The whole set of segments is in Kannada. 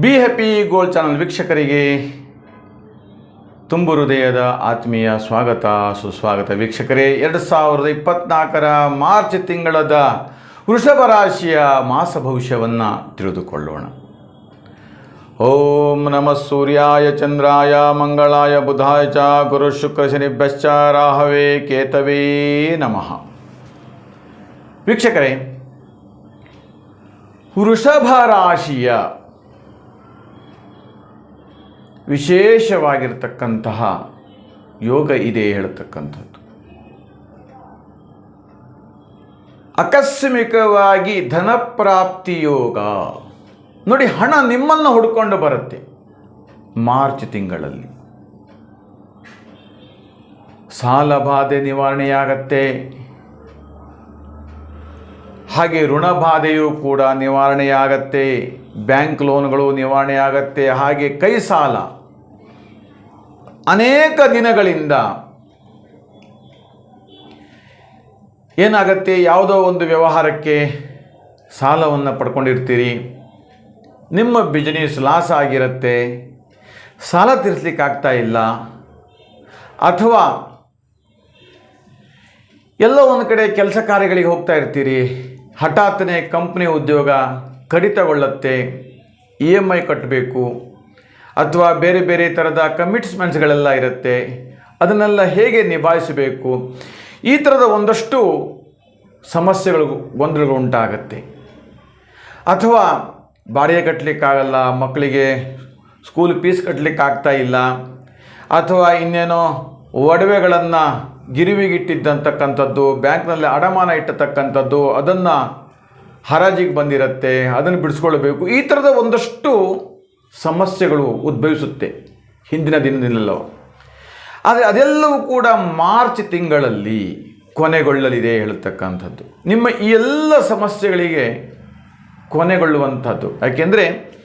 ಬಿ ಹ್ಯಾಪಿ ಗೋಲ್ಡ್ ಚಾನಲ್ ವೀಕ್ಷಕರಿಗೆ ತುಂಬು ಹೃದಯದ ಆತ್ಮೀಯ ಸ್ವಾಗತ, ಸುಸ್ವಾಗತ ವೀಕ್ಷಕರೇ. ಎರಡು ಸಾವಿರದ ಇಪ್ಪತ್ನಾಲ್ಕರ ಮಾರ್ಚ್ ತಿಂಗಳದ ವೃಷಭ ರಾಶಿಯ ಮಾಸ ಭವಿಷ್ಯವನ್ನು ತಿಳಿದುಕೊಳ್ಳೋಣ. ಓಂ ನಮಃ ಸೂರ್ಯಾಯ, ಚಂದ್ರಾಯ, ಮಂಗಳಾಯ, ಬುಧಾಯ ಚ, ಗುರು ಶುಕ್ರ ಶನಿಭ್ಯಶ್ಚ, ರಾಹವೇ, ಕೇತವೇ ನಮಃ. ವೀಕ್ಷಕರೇ, ವೃಷಭ ರಾಶಿಯ ವಿಶೇಷವಾಗಿರ್ತಕ್ಕಂತಹ ಯೋಗ ಇದೆ ಹೇಳ್ತಕ್ಕಂಥದ್ದು. ಆಕಸ್ಮಿಕವಾಗಿ ಧನಪ್ರಾಪ್ತಿ ಯೋಗ. ನೋಡಿ, ಹಣ ನಿಮ್ಮನ್ನು ಹುಡ್ಕೊಂಡು ಬರುತ್ತೆ ಮಾರ್ಚ್ ತಿಂಗಳಲ್ಲಿ. ಸಾಲ ಬಾಧೆ ನಿವಾರಣೆಯಾಗತ್ತೆ. ಹಾಗೆ ಋಣಬಾಧೆಯೂ ಕೂಡ ನಿವಾರಣೆಯಾಗತ್ತೆ. ಬ್ಯಾಂಕ್ ಲೋನ್ಗಳು ನಿವಾರಣೆಯಾಗತ್ತೆ. ಹಾಗೆ ಕೈ ಸಾಲ. ಅನೇಕ ದಿನಗಳಿಂದ ಏನಾಗತ್ತೆ? ಯಾವುದೋ ಒಂದು ವ್ಯವಹಾರಕ್ಕೆ ಸಾಲವನ್ನು ಪಡ್ಕೊಂಡಿರ್ತೀರಿ. ನಿಮ್ಮ ಬಿಸ್ನೆಸ್ ಲಾಸ್ ಆಗಿರುತ್ತೆ. ಸಾಲ ತೀರಿಸ್ಲಿಕ್ಕೆ ಆಗ್ತಾ ಇಲ್ಲ. ಅಥವಾ ಎಲ್ಲೋ ಒಂದು ಕಡೆ ಕೆಲಸ ಕಾರ್ಯಗಳಿಗೆ ಹೋಗ್ತಾ ಇರ್ತೀರಿ. ಹಠಾತ್ತನೆ ಕಂಪ್ನಿ ಉದ್ಯೋಗ ಕಡಿತಗೊಳ್ಳುತ್ತೆ. ಇ ಎಂ ಐ ಕಟ್ಟಬೇಕು ಅಥವಾ ಬೇರೆ ಬೇರೆ ಥರದ ಕಮಿಟ್ಸ್ಮೆಂಟ್ಸ್ಗಳೆಲ್ಲ ಇರುತ್ತೆ. ಅದನ್ನೆಲ್ಲ ಹೇಗೆ ನಿಭಾಯಿಸಬೇಕು? ಈ ಥರದ ಒಂದಷ್ಟು ಸಮಸ್ಯೆಗಳು ಗೊಂದಲಗಳು ಉಂಟಾಗತ್ತೆ. ಅಥವಾ ಬಾಡಿಗೆ ಕಟ್ಟಲಿಕ್ಕಾಗಲ್ಲ ಮಕ್ಕಳಿಗೆ ಸ್ಕೂಲ್ ಫೀಸ್ ಕಟ್ಟಲಿಕ್ಕಾಗ್ತಾ ಇಲ್ಲ, ಅಥವಾ ಇನ್ನೇನೋ ಒಡವೆಗಳನ್ನು ಗಿರಿವಿಗಿಟ್ಟಿದ್ದಂತಕ್ಕಂಥದ್ದು, ಬ್ಯಾಂಕ್ನಲ್ಲಿ ಅಡಮಾನ ಇಟ್ಟತಕ್ಕಂಥದ್ದು, ಅದನ್ನು ಹರಾಜಿಗೆ ಬಂದಿರುತ್ತೆ, ಅದನ್ನು ಬಿಡಿಸ್ಕೊಳ್ಬೇಕು. ಈ ಥರದ ಒಂದಷ್ಟು ಸಮಸ್ಯೆಗಳು ಉದ್ಭವಿಸುತ್ತೆ ಹಿಂದಿನ ದಿನದಿಂದಲೋ. ಆದರೆ ಅದೆಲ್ಲವೂ ಕೂಡ ಮಾರ್ಚ್ ತಿಂಗಳಲ್ಲಿ ಕೊನೆಗೊಳ್ಳಲಿದೆ ಹೇಳ್ತಕ್ಕಂಥದ್ದು. ನಿಮ್ಮ ಈ ಎಲ್ಲ ಸಮಸ್ಯೆಗಳಿಗೆ ಕೊನೆಗೊಳ್ಳುವಂಥದ್ದು. ಯಾಕೆಂದರೆ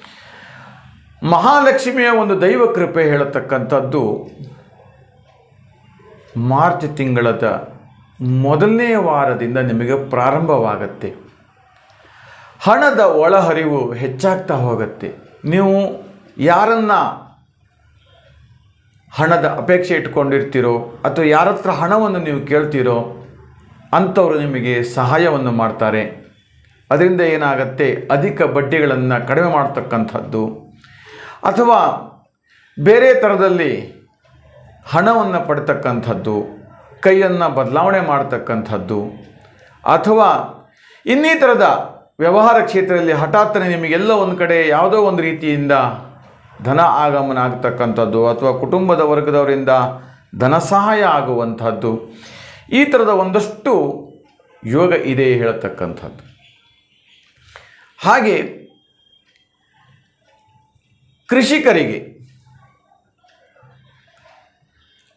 ಮಹಾಲಕ್ಷ್ಮಿಯ ಒಂದು ದೈವ ಕೃಪೆ ಹೇಳತಕ್ಕಂಥದ್ದು ಮಾರ್ಚ್ ತಿಂಗಳದ ಮೊದಲನೇ ವಾರದಿಂದ ನಿಮಗೆ ಪ್ರಾರಂಭವಾಗತ್ತೆ. ಹಣದ ಒಳಹರಿವು ಹೆಚ್ಚಾಗ್ತಾ ಹೋಗುತ್ತೆ. ನೀವು ಯಾರನ್ನ ಹಣದ ಅಪೇಕ್ಷೆ ಇಟ್ಕೊಂಡಿರ್ತೀರೋ ಅಥವಾ ಯಾರ ಹತ್ರ ಹಣವನ್ನು ನೀವು ಕೇಳ್ತೀರೋ ಅಂಥವರು ನಿಮಗೆ ಸಹಾಯವನ್ನು ಮಾಡ್ತಾರೆ. ಅದರಿಂದ ಏನಾಗತ್ತೆ? ಅಧಿಕ ಬಡ್ಡಿಗಳನ್ನು ಕಡಿಮೆ ಮಾಡ್ತಕ್ಕಂಥದ್ದು. ಅಥವಾ ಬೇರೆ ಥರದಲ್ಲಿ ಹಣವನ್ನು ಪಡ್ತಕ್ಕಂಥದ್ದು, ಕೈಯನ್ನು ಬದಲಾವಣೆ ಮಾಡ್ತಕ್ಕಂಥದ್ದು. ಅಥವಾ ಇನ್ನಿತರದ ವ್ಯವಹಾರ ಕ್ಷೇತ್ರದಲ್ಲಿ ಹಠಾತ್ತನೆ ನಿಮಗೆಲ್ಲ ಒಂದು ಕಡೆ ಯಾವುದೋ ಒಂದು ರೀತಿಯಿಂದ ಧನ ಆಗಮನ ಆಗ್ತಕ್ಕಂಥದ್ದು ಅಥವಾ ಕುಟುಂಬದ ವರ್ಗದವರಿಂದ ಧನ ಸಹಾಯ ಆಗುವಂಥದ್ದು, ಈ ಥರದ ಒಂದಷ್ಟು ಯೋಗ ಇದೆ ಹೇಳತಕ್ಕಂಥದ್ದು. ಹಾಗೆ ಕೃಷಿಕರಿಗೆ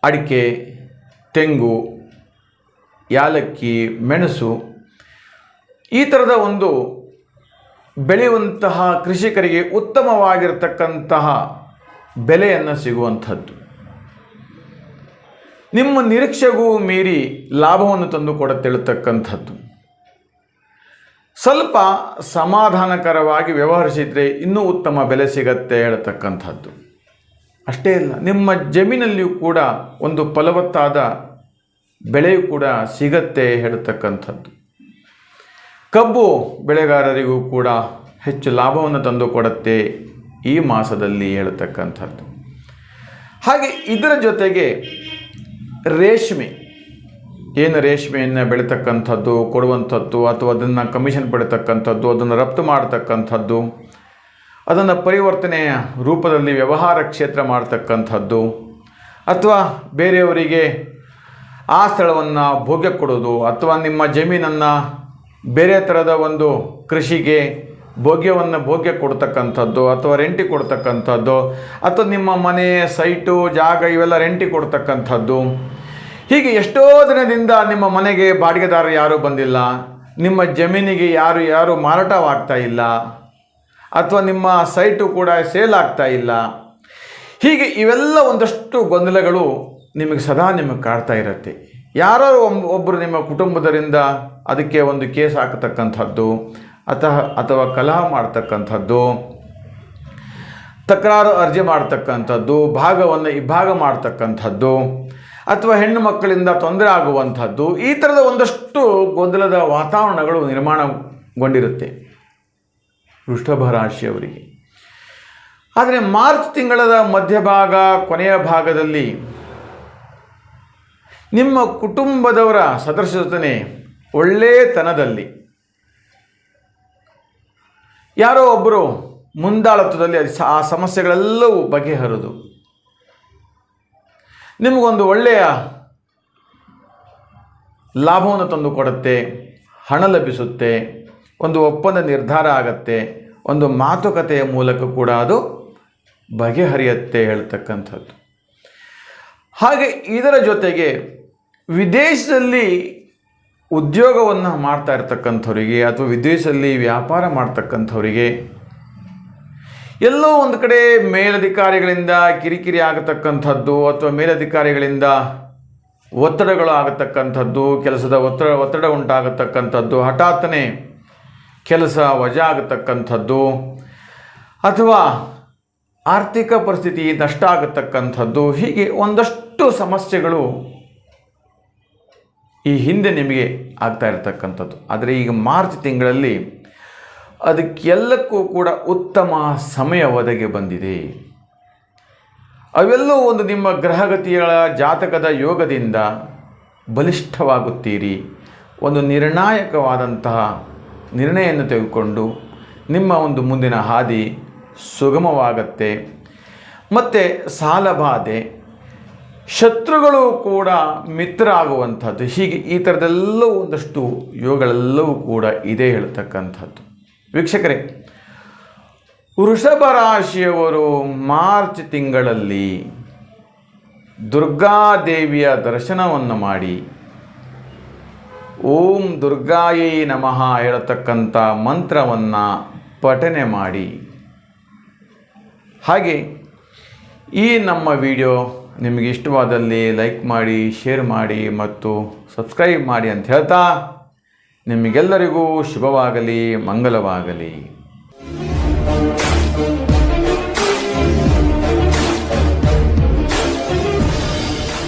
ಅಡಿಕೆ, ತೆಂಗು, ಯಾಲಕ್ಕಿ, ಮೆಣಸು ಈ ಥರದ ಒಂದು ಬೆಳೆಯುವಂತಹ ಕೃಷಿಕರಿಗೆ ಉತ್ತಮವಾಗಿರತಕ್ಕಂತಹ ಬೆಲೆಯನ್ನು ಸಿಗುವಂಥದ್ದು. ನಿಮ್ಮ ನಿರೀಕ್ಷೆಗೂ ಮೀರಿ ಲಾಭವನ್ನು ತಂದು ಕೊಡುತ್ತಿರತಕ್ಕಂಥದ್ದು ಸ್ವಲ್ಪ ಸಮಾಧಾನಕರವಾಗಿ ವ್ಯವಹರಿಸಿದರೆ ಇನ್ನೂ ಉತ್ತಮ ಬೆಲೆ ಸಿಗತ್ತೆ ಹೇಳ್ತಕ್ಕಂಥದ್ದು. ಅಷ್ಟೇ ಅಲ್ಲ, ನಿಮ್ಮ ಜಮೀನಲ್ಲಿಯೂ ಕೂಡ ಒಂದು ಫಲವತ್ತಾದ ಬೆಳೆಯೂ ಕೂಡ ಸಿಗತ್ತೆ ಹೇಳ್ತಕ್ಕಂಥದ್ದು. ಕಬ್ಬು ಬೆಳೆಗಾರರಿಗೂ ಕೂಡ ಹೆಚ್ಚು ಲಾಭವನ್ನು ತಂದು ಕೊಡುತ್ತೆ ಈ ಮಾಸದಲ್ಲಿ ಹೇಳತಕ್ಕಂಥದ್ದು. ಹಾಗೆ ಇದರ ಜೊತೆಗೆ ರೇಷ್ಮೆ, ಏನು ರೇಷ್ಮೆಯನ್ನು ಬೆಳೀತಕ್ಕಂಥದ್ದು, ಕೊಡುವಂಥದ್ದು ಅಥವಾ ಅದನ್ನು ಕಮಿಷನ್ ಪಡೆತಕ್ಕಂಥದ್ದು, ಅದನ್ನು ರಫ್ತು ಮಾಡತಕ್ಕಂಥದ್ದು, ಅದನ್ನು ಪರಿವರ್ತನೆಯ ರೂಪದಲ್ಲಿ ವ್ಯವಹಾರ ಕ್ಷೇತ್ರ ಮಾಡ್ತಕ್ಕಂಥದ್ದು, ಅಥವಾ ಬೇರೆಯವರಿಗೆ ಆ ಸ್ಥಳವನ್ನು ಭೋಗ್ಯ ಕೊಡೋದು ಅಥವಾ ನಿಮ್ಮ ಜಮೀನನ್ನು ಬೇರೆ ಥರದ ಒಂದು ಕೃಷಿಗೆ ಭೋಗ್ಯವನ್ನು ಭೋಗ್ಯ ಕೊಡ್ತಕ್ಕಂಥದ್ದು ಅಥವಾ ರೆಂಟಿ ಕೊಡ್ತಕ್ಕಂಥದ್ದು ಅಥವಾ ನಿಮ್ಮ ಮನೆ, ಸೈಟು, ಜಾಗ ಇವೆಲ್ಲ ರೆಂಟಿ ಕೊಡ್ತಕ್ಕಂಥದ್ದು. ಹೀಗೆ ಎಷ್ಟೋ ದಿನದಿಂದ ನಿಮ್ಮ ಮನೆಗೆ ಬಾಡಿಗೆದಾರರು ಯಾರೂ ಬಂದಿಲ್ಲ. ನಿಮ್ಮ ಜಮೀನಿಗೆ ಯಾರು ಯಾರು ಮಾರಾಟವಾಗ್ತಾ ಇಲ್ಲ. ಅಥವಾ ನಿಮ್ಮ ಸೈಟು ಕೂಡ ಸೇಲ್ ಆಗ್ತಾ ಇಲ್ಲ. ಹೀಗೆ ಇವೆಲ್ಲ ಒಂದಷ್ಟು ಗೊಂದಲಗಳು ನಿಮಗೆ ಸದಾ ನಿಮಗೆ ಕಾಡ್ತಾ ಇರುತ್ತೆ. ಯಾರೋ ಒಬ್- ಒಬ್ಬರು ನಿಮ್ಮ ಕುಟುಂಬದರಿಂದ ಅದಕ್ಕೆ ಒಂದು ಕೇಸ್ ಹಾಕತಕ್ಕಂಥದ್ದು, ಅಥವಾ ಅಥವಾ ಕಲಹ ಮಾಡ್ತಕ್ಕಂಥದ್ದು, ತಕರಾರು ಅರ್ಜಿ ಮಾಡ್ತಕ್ಕಂಥದ್ದು, ಭಾಗವನ್ನು ಇಬ್ಬಾಗ ಮಾಡ್ತಕ್ಕಂಥದ್ದು, ಅಥವಾ ಹೆಣ್ಣು ಮಕ್ಕಳಿಂದ ತೊಂದರೆ ಆಗುವಂಥದ್ದು, ಈ ಥರದ ಒಂದಷ್ಟು ಗೊಂದಲದ ವಾತಾವರಣಗಳು ನಿರ್ಮಾಣಗೊಂಡಿರುತ್ತೆ ವೃಷಭ ರಾಶಿಯವರಿಗೆ. ಆದರೆ ಮಾರ್ಚ್ ತಿಂಗಳದ ಮಧ್ಯಭಾಗ, ಕೊನೆಯ ಭಾಗದಲ್ಲಿ ನಿಮ್ಮ ಕುಟುಂಬದವರ ಸದಸ್ಯ ಜೊತೆ ಒಳ್ಳೆತನದಲ್ಲಿ. ಯಾರೋ ಒಬ್ಬರು ಮುಂದಾಳತ್ವದಲ್ಲಿ ಅದು ಆ ಸಮಸ್ಯೆಗಳೆಲ್ಲವೂ ಬಗೆಹರಿದು. ನಿಮಗೊಂದು ಒಳ್ಳೆಯ ಲಾಭವನ್ನು ತಂದು ಕೊಡುತ್ತೆ, ಹಣ ಲಭಿಸುತ್ತೆ, ಒಂದು ಒಪ್ಪಂದ ನಿರ್ಧಾರ ಆಗತ್ತೆ, ಒಂದು ಮಾತುಕತೆಯ ಮೂಲಕ ಕೂಡ ಅದು ಬಗೆಹರಿಯುತ್ತೆ ಹೇಳ್ತಕ್ಕಂಥದ್ದು. ಹಾಗೆ ಇದರ ಜೊತೆಗೆ ವಿದೇಶದಲ್ಲಿ ಉದ್ಯೋಗವನ್ನು ಮಾಡ್ತಾ ಇರ್ತಕ್ಕಂಥವರಿಗೆ ಅಥವಾ ವಿದೇಶದಲ್ಲಿ ವ್ಯಾಪಾರ ಮಾಡ್ತಕ್ಕಂಥವರಿಗೆ ಎಲ್ಲೋ ಒಂದು ಕಡೆ ಮೇಲಧಿಕಾರಿಗಳಿಂದ ಕಿರಿಕಿರಿ ಆಗತಕ್ಕಂಥದ್ದು ಅಥವಾ ಮೇಲಧಿಕಾರಿಗಳಿಂದ ಒತ್ತಡಗಳು ಆಗತಕ್ಕಂಥದ್ದು, ಕೆಲಸದ ಒತ್ತಡ ಒತ್ತಡ ಉಂಟಾಗತಕ್ಕಂಥದ್ದು, ಹಠಾತ್ತನೆ ಕೆಲಸ ವಜಾ ಆಗತಕ್ಕಂಥದ್ದು ಅಥವಾ ಆರ್ಥಿಕ ಪರಿಸ್ಥಿತಿ ನಷ್ಟ ಆಗತಕ್ಕಂಥದ್ದು, ಹೀಗೆ ಒಂದಷ್ಟು ಸಮಸ್ಯೆಗಳು ಈ ಹಿಂದೆ ನಿಮಗೆ ಆಗ್ತಾ ಇರತಕ್ಕಂಥದ್ದು. ಆದರೆ ಈಗ ಮಾರ್ಚ್ ತಿಂಗಳಲ್ಲಿ ಅದಕ್ಕೆಲ್ಲಕ್ಕೂ ಕೂಡ ಉತ್ತಮ ಸಮಯ ಒದಗಿ ಬಂದಿದೆ. ಅವೆಲ್ಲವೂ ಒಂದು ನಿಮ್ಮ ಗ್ರಹಗತಿಗಳ ಜಾತಕದ ಯೋಗದಿಂದ ಬಲಿಷ್ಠವಾಗುತ್ತೀರಿ. ಒಂದು ನಿರ್ಣಾಯಕವಾದಂತಹ ನಿರ್ಣಯವನ್ನು ತೆಗೆದುಕೊಂಡು ನಿಮ್ಮ ಒಂದು ಮುಂದಿನ ಹಾದಿ ಸುಗಮವಾಗತ್ತೆ. ಮತ್ತು ಸಾಲಬಾಧೆ ಶತ್ರುಗಳು ಕೂಡ ಮಿತ್ರ ಆಗುವಂಥದ್ದು ಹೀಗೆ ಈ ಥರದೆಲ್ಲವೂ ಒಂದಷ್ಟು ಯೋಗಗಳೆಲ್ಲವೂ ಕೂಡ ಇದೆ ಹೇಳ್ತಕ್ಕಂಥದ್ದು. ವೀಕ್ಷಕರೇ, ವೃಷಭ ರಾಶಿಯವರು ಮಾರ್ಚ್ ತಿಂಗಳಲ್ಲಿ ದುರ್ಗಾದೇವಿಯ ದರ್ಶನವನ್ನು ಮಾಡಿ ಓಂ ದುರ್ಗಾಯೇ ನಮಃ ಹೇಳತಕ್ಕಂಥ ಮಂತ್ರವನ್ನು ಪಠನೆ ಮಾಡಿ. ಹಾಗೆ ಈ ನಮ್ಮ ವಿಡಿಯೋ ನಿಮಗೆ ಇಷ್ಟವಾದಲ್ಲಿ ಲೈಕ್ ಮಾಡಿ ಶೇರ್ ಮಾಡಿ ಮತ್ತು ಸಬ್ಸ್ಕ್ರೈಬ್ ಮಾಡಿ ಅಂತ ಹೇಳ್ತಾ ನಿಮಗೆಲ್ಲರಿಗೂ ಶುಭವಾಗಲಿ ಮಂಗಲವಾಗಲಿ.